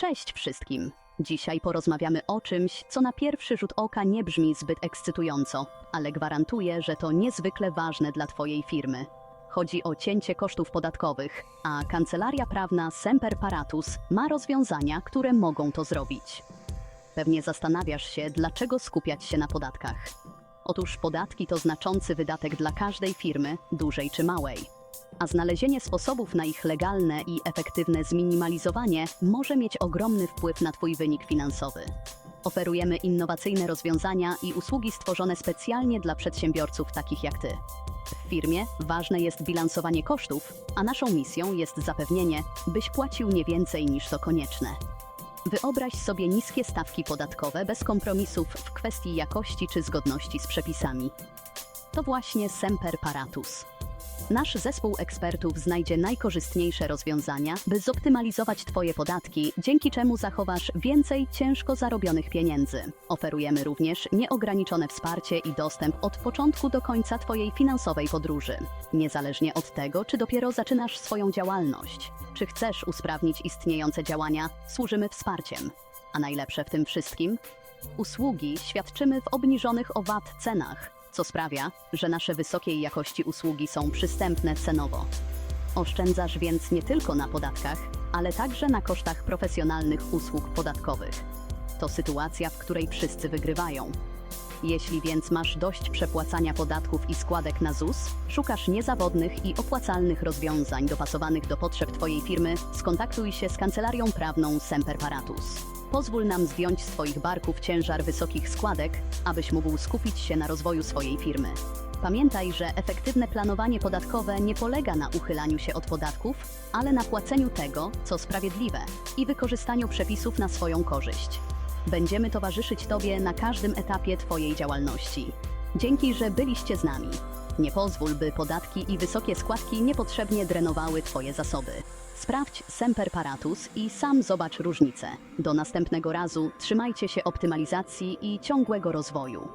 Cześć wszystkim! Dzisiaj porozmawiamy o czymś, co na pierwszy rzut oka nie brzmi zbyt ekscytująco, ale gwarantuję, że to niezwykle ważne dla Twojej firmy. Chodzi o cięcie kosztów podatkowych, a kancelaria prawna Semper Paratus ma rozwiązania, które mogą to zrobić. Pewnie zastanawiasz się, dlaczego skupiać się na podatkach. Otóż podatki to znaczący wydatek dla każdej firmy, dużej czy małej. A znalezienie sposobów na ich legalne i efektywne zminimalizowanie może mieć ogromny wpływ na Twój wynik finansowy. Oferujemy innowacyjne rozwiązania i usługi stworzone specjalnie dla przedsiębiorców takich jak Ty. W firmie ważne jest bilansowanie kosztów, a naszą misją jest zapewnienie, byś płacił nie więcej niż to konieczne. Wyobraź sobie niskie stawki podatkowe bez kompromisów w kwestii jakości czy zgodności z przepisami. To właśnie Semper Paratus. Nasz zespół ekspertów znajdzie najkorzystniejsze rozwiązania, by zoptymalizować Twoje podatki, dzięki czemu zachowasz więcej ciężko zarobionych pieniędzy. Oferujemy również nieograniczone wsparcie i dostęp od początku do końca Twojej finansowej podróży. Niezależnie od tego, czy dopiero zaczynasz swoją działalność, czy chcesz usprawnić istniejące działania, służymy wsparciem. A najlepsze w tym wszystkim? Usługi świadczymy w obniżonych o VAT cenach, co sprawia, że nasze wysokiej jakości usługi są przystępne cenowo. Oszczędzasz więc nie tylko na podatkach, ale także na kosztach profesjonalnych usług podatkowych. To sytuacja, w której wszyscy wygrywają. Jeśli więc masz dość przepłacania podatków i składek na ZUS, szukasz niezawodnych i opłacalnych rozwiązań dopasowanych do potrzeb Twojej firmy, skontaktuj się z kancelarią prawną Semper Paratus. Pozwól nam zdjąć z Twoich barków ciężar wysokich składek, abyś mógł skupić się na rozwoju swojej firmy. Pamiętaj, że efektywne planowanie podatkowe nie polega na uchylaniu się od podatków, ale na płaceniu tego, co sprawiedliwe i wykorzystaniu przepisów na swoją korzyść. Będziemy towarzyszyć Tobie na każdym etapie Twojej działalności. Dzięki, że byliście z nami. Nie pozwól, by podatki i wysokie składki niepotrzebnie drenowały Twoje zasoby. Sprawdź Semper Paratus i sam zobacz różnicę. Do następnego razu trzymajcie się optymalizacji i ciągłego rozwoju.